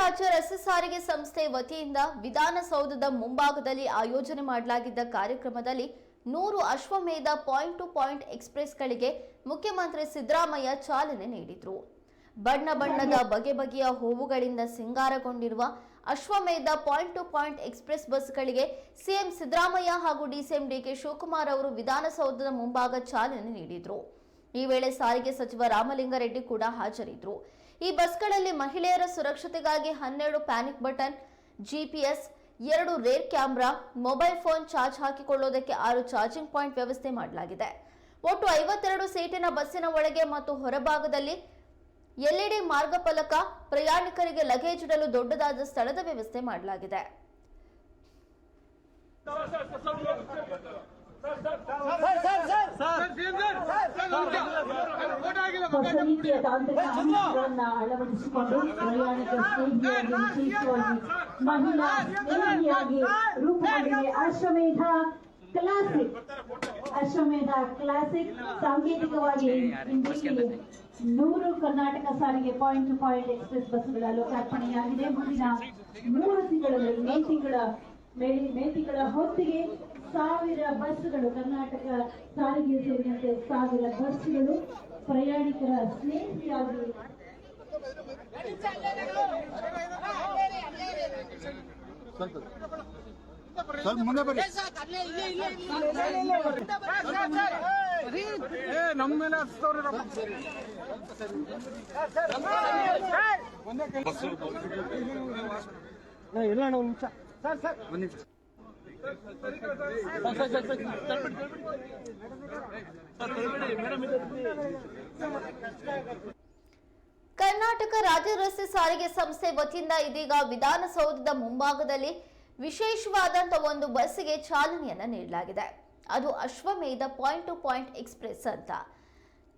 ರಾಜ್ಯ ರಸ್ತೆ ಸಾರಿಗೆ ಸಂಸ್ಥೆ ವತಿಯಿಂದ ವಿಧಾನಸೌಧದ ಮುಂಭಾಗದಲ್ಲಿ ಆಯೋಜನೆ ಮಾಡಲಾಗಿದ್ದ ಕಾರ್ಯಕ್ರಮದಲ್ಲಿ ನೂರು ಅಶ್ವಮೇಧ ಪಾಯಿಂಟ್ ಟು ಪಾಯಿಂಟ್ ಎಕ್ಸ್ಪ್ರೆಸ್ಗಳಿಗೆ ಮುಖ್ಯಮಂತ್ರಿ ಸಿದ್ದರಾಮಯ್ಯ ಚಾಲನೆ ನೀಡಿದರು. ಬಣ್ಣ ಬಣ್ಣದ ಬಗೆ ಬಗೆಯ ಹೂವುಗಳಿಂದ ಸಿಂಗಾರಗೊಂಡಿರುವ Ashwamedha point to point express ಬಸ್ಗಳಿಗೆ ಸಿಎಂ ಸಿದ್ದರಾಮಯ್ಯ ಹಾಗೂ ಡಿಸಿಎಂ ಡಿಕೆ ಶಿವಕುಮಾರ್ ಅವರು ವಿಧಾನಸೌಧದ ಮುಂಭಾಗ ಚಾಲನೆ ನೀಡಿದರು. ಈ ವೇಳೆ ಸಾರಿಗೆ ಸಚಿವ ರಾಮಲಿಂಗಾರೆಡ್ಡಿ ಕೂಡ ಹಾಜರಿದ್ದರು ಈ ಬಸ್ಗಳಲ್ಲಿ ಮಹಿಳೆಯರ ಸುರಕ್ಷತೆಗಾಗಿ ಹನ್ನೆರಡು ಪ್ಯಾನಿಕ್ ಬಟನ್, ಜಿಪಿಎಸ್, ಎರಡು rear camera, mobile phone charge ಹಾಕಿಕೊಳ್ಳುವುದಕ್ಕೆ ಆರು ಚಾರ್ಜಿಂಗ್ ಪಾಯಿಂಟ್ ವ್ಯವಸ್ಥೆ ಮಾಡಲಾಗಿದೆ. ಒಟ್ಟು ಐವತ್ತೆರಡು ಸೀಟಿನ ಬಸ್ಸಿನ ಒಳಗೆ ಮತ್ತು ಹೊರಭಾಗದಲ್ಲಿ ಎಲ್ಇಡಿ ಮಾರ್ಗಫಲಕ ಪ್ರಯಾಣಿಕರಿಗೆ ಲಗೇಜ್ ಇಡಲು ದೊಡ್ಡದಾದ ಸ್ಥಳದ ವ್ಯವಸ್ಥೆ ಮಾಡಲಾಗಿದೆ. ಹೊಸ ರೀತಿಯ ತಾಂತ್ರಿಕ ಅಂಶಗಳನ್ನ ಅಳವಡಿಸಿಕೊಂಡು ಪ್ರಯಾಣಿಕ ಸ್ನೇಹಿಯಾಗಿ ವಿಶೇಷವಾಗಿ ಮಹಿಳಾ ಸ್ನೇಹಿಯಾಗಿ ರೂಪುಗೊಂಡಿದೆ. ಅಶ್ವಮೇಧ ಕ್ಲಾಸಿಕ್ ಅಶ್ವಮೇಧ ಕ್ಲಾಸಿಕ್ ಸಾಂಕೇತಿಕವಾಗಿ ನೂರು ಕರ್ನಾಟಕ ಸಾರಿಗೆ ಪಾಯಿಂಟ್ ಟು ಪಾಯಿಂಟ್ ಎಕ್ಸ್ಪ್ರೆಸ್ ಬಸ್ಗಳ ಲೋಕಾರ್ಪಣೆಯಾಗಿದೆ. ಮುಂದಿನ ಮೂರು ತಿಂಗಳಲ್ಲಿ ಮೇ ತಿಂಗಳ ಮೇ ತಿಂಗಳ ಹೊತ್ತಿಗೆ ಸಾವಿರ ಬಸ್ಗಳು ಕರ್ನಾಟಕ ಸಾರಿಗೆ ಸೇರಿದಂತೆ ಸಾವಿರ ಬಸ್ಗಳು ಪ್ರಯಾಣಿಕರ ಸ್ನೇಹಿಯಾಗಿ ಮುಂದೆ ಏ ನಮ್ಮ ಮೇಲೆ ಇಲ್ಲ ಒಂದ್ ನಿಮಿಷ. Sir sir. ಒಂದು ನಿಮಿಷ. ಕರ್ನಾಟಕ ರಾಜ್ಯ ರಸ್ತೆ ಸಾರಿಗೆ ಸಂಸ್ಥೆ ವತಿಯಿಂದ ಇದೀಗ ವಿಧಾನಸೌಧದ ಮುಂಭಾಗದಲ್ಲಿ ವಿಶೇಷವಾದಂತಹ ಒಂದು ಬಸ್ಸಿಗೆ ಚಾಲನೆಯನ್ನ ನೀಡಲಾಗಿದೆ. ಅದು ಅಶ್ವಮೇಧ ಪಾಯಿಂಟ್ ಟು ಪಾಯಿಂಟ್ ಎಕ್ಸ್ಪ್ರೆಸ್ ಅಂತ.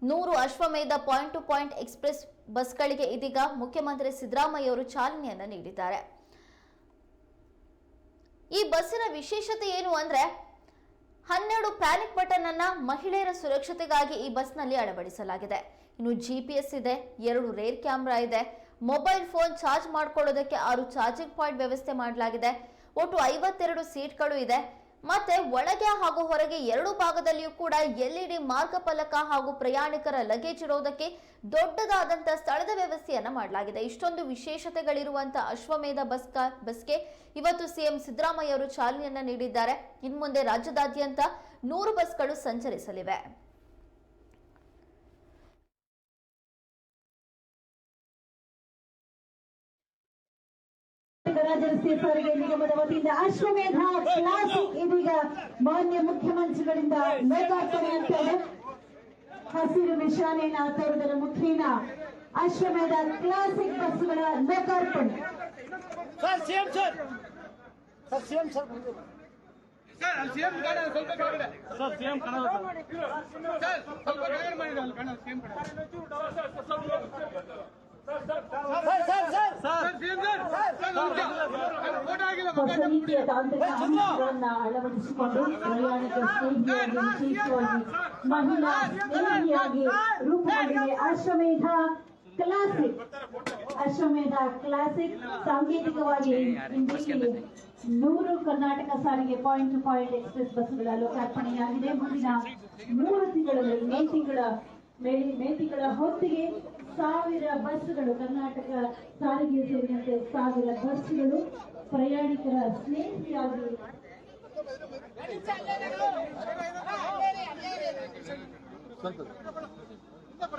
ನೂರು ಅಶ್ವಮೇಧ ಪಾಯಿಂಟ್ ಟು ಪಾಯಿಂಟ್ ಎಕ್ಸ್ಪ್ರೆಸ್ ಬಸ್ಗಳಿಗೆ ಇದೀಗ ಮುಖ್ಯಮಂತ್ರಿ ಸಿದ್ದರಾಮಯ್ಯ ಅವರು ಚಾಲನೆಯನ್ನ ನೀಡಿದ್ದಾರೆ. ಈ ಬಸ್ಸಿನ ವಿಶೇಷತೆ ಏನು ಅಂದ್ರೆ ಹನ್ನೆರಡು ಪ್ಯಾನಿಕ್ ಬಟನ್ ಅನ್ನ ಮಹಿಳೆಯರ ಸುರಕ್ಷತೆಗಾಗಿ ಈ ಬಸ್ನಲ್ಲಿ ಅಳವಡಿಸಲಾಗಿದೆ. ಇನ್ನು ಜಿಪಿಎಸ್ ಇದೆ, ಎರಡು ರೇರ್ ಕ್ಯಾಮ್ರಾ ಇದೆ ಮೊಬೈಲ್ ಫೋನ್ ಚಾರ್ಜ್ ಮಾಡ್ಕೊಳ್ಳೋದಕ್ಕೆ ಆರು ಚಾರ್ಜಿಂಗ್ ಪಾಯಿಂಟ್ ವ್ಯವಸ್ಥೆ ಮಾಡಲಾಗಿದೆ. ಒಟ್ಟು ಐವತ್ತೆರಡು ಸೀಟ್ಗಳು ಇದೆ. ಮತ್ತೆ ಒಳಗೆ ಹಾಗೂ ಹೊರಗೆ ಎರಡು ಭಾಗದಲ್ಲಿಯೂ ಕೂಡ ಎಲ್ಇಡಿ ಮಾರ್ಗಫಲಕ ಹಾಗೂ ಪ್ರಯಾಣಿಕರ ಲಗೇಜ್ ಇರೋದಕ್ಕೆ ದೊಡ್ಡದಾದಂತ ಸ್ಥಳದ ವ್ಯವಸ್ಥೆಯನ್ನ ಮಾಡಲಾಗಿದೆ. ಇಷ್ಟೊಂದು ವಿಶೇಷತೆಗಳಿರುವಂತಹ ಅಶ್ವಮೇಧ ಬಸ್ ಬಸ್ಗೆ ಇವತ್ತು ಸಿಎಂ ಸಿದ್ದರಾಮಯ್ಯ ಅವರು ಚಾಲನೆಯನ್ನ ನೀಡಿದ್ದಾರೆ. ಇನ್ನು ಮುಂದೆ ರಾಜ್ಯದಾದ್ಯಂತ ನೂರು ಬಸ್ಗಳು ಸಂಚರಿಸಲಿವೆ. ರಾಜ್ಯ ರಸ್ತೆ ಸಾರಿಗೆ ನಿಗಮದ ವತಿಯಿಂದ ಅಶ್ವಮೇಧ ಕ್ಲಾಸಿಕ್ ಇದೀಗ ಮಾನ್ಯ ಮುಖ್ಯಮಂತ್ರಿಗಳಿಂದ ಲೋಕಾರ್ಪಣೆಯಂತೆ ಹಸಿರು ನಿಶಾನೆನ ತೋರುವುದರ ಮುಖೇನ. ಅಶ್ವಮೇಧ ಕ್ಲಾಸಿಕ್ ಬಸ್ಸುಗಳ ಲೋಕಾರ್ಪಣೆ. Sir CM sir sir CM sir sir ಅಲ್ಲಿ ಸಿಎಂ ಗಾಡಿ ಅಲ್ಲಿ ಸ್ವಲ್ಪ ಕೆಳಗಡೆ ಸರ್ ಸಿಎಂ ಕನ್ನಡ ಸರ್ ಸ್ವಲ್ಪ ಕೆಳಗಡೆ ಮಾಡಿ ಅಲ್ಲಿ Kannada CM sir sir sir sir CM sir photo ಆಗಿಲ್ಲ ಹೊಸ ರೀತಿಯ ತಾಂತ್ರಿಕ ಅಳವಡಿಸಿಕೊಂಡು ಪ್ರಯಾಣಿಕ ಸ್ನೇಹಿಯಾಗಿ ವಿಶೇಷವಾಗಿ ಮಹಿಳಾ ಸ್ನೇಹಿಯಾಗಿ ರೂಪುಗೊಂಡಿದೆ ಅಶ್ವಮೇಧ ಕ್ಲಾಸಿಕ್ ಅಶ್ವಮೇಧ ಕ್ಲಾಸಿಕ್ ಸಾಂಕೇತಿಕವಾಗಿ ನೂರು ಕರ್ನಾಟಕ ಸಾರಿಗೆ ಪಾಯಿಂಟ್ ಟು ಪಾಯಿಂಟ್ ಎಕ್ಸ್ಪ್ರೆಸ್ ಬಸ್ಗಳ ಲೋಕಾರ್ಪಣೆಯಾಗಿದೆ. ಮುಂದಿನ ಮೂರು ತಿಂಗಳಲ್ಲಿ ಮೇ ತಿಂಗಳ ಮೇ ಮೇ ಹೊತ್ತಿಗೆ ಸಾವಿರ ಬಸ್ಗಳು ಕರ್ನಾಟಕ ಸಾರಿಗೆ ಸೇರಿದಂತೆ ಸಾವಿರ ಬಸ್ಗಳು ಪ್ರಯಾಣಿಕರ ಸ್ನೇಹಿಯಾಗಿ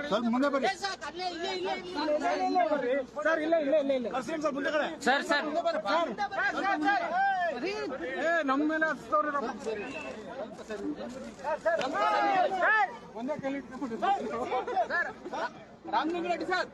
ಸ್ವಲ್ಪ ಮುಂದೆ ಬರ್ರಿ ಸರ್ ಇಲ್ಲ ಇಲ್ಲ ಇಲ್ಲ ಇಲ್ಲ. ಸಿಎಂ ಸರ್ ಮುಂದೆ ಕಡೆ. Sir sir. ಏ ನಮ್ಮ ಮೇಲೆ ಹಚ್ತವ್ರಿ ನಮ್ಮ ಒಂದೇ ಕೈಲಿ ರಾಮಲಿಂಗ ರೆಡ್ಡಿ ಸರ್.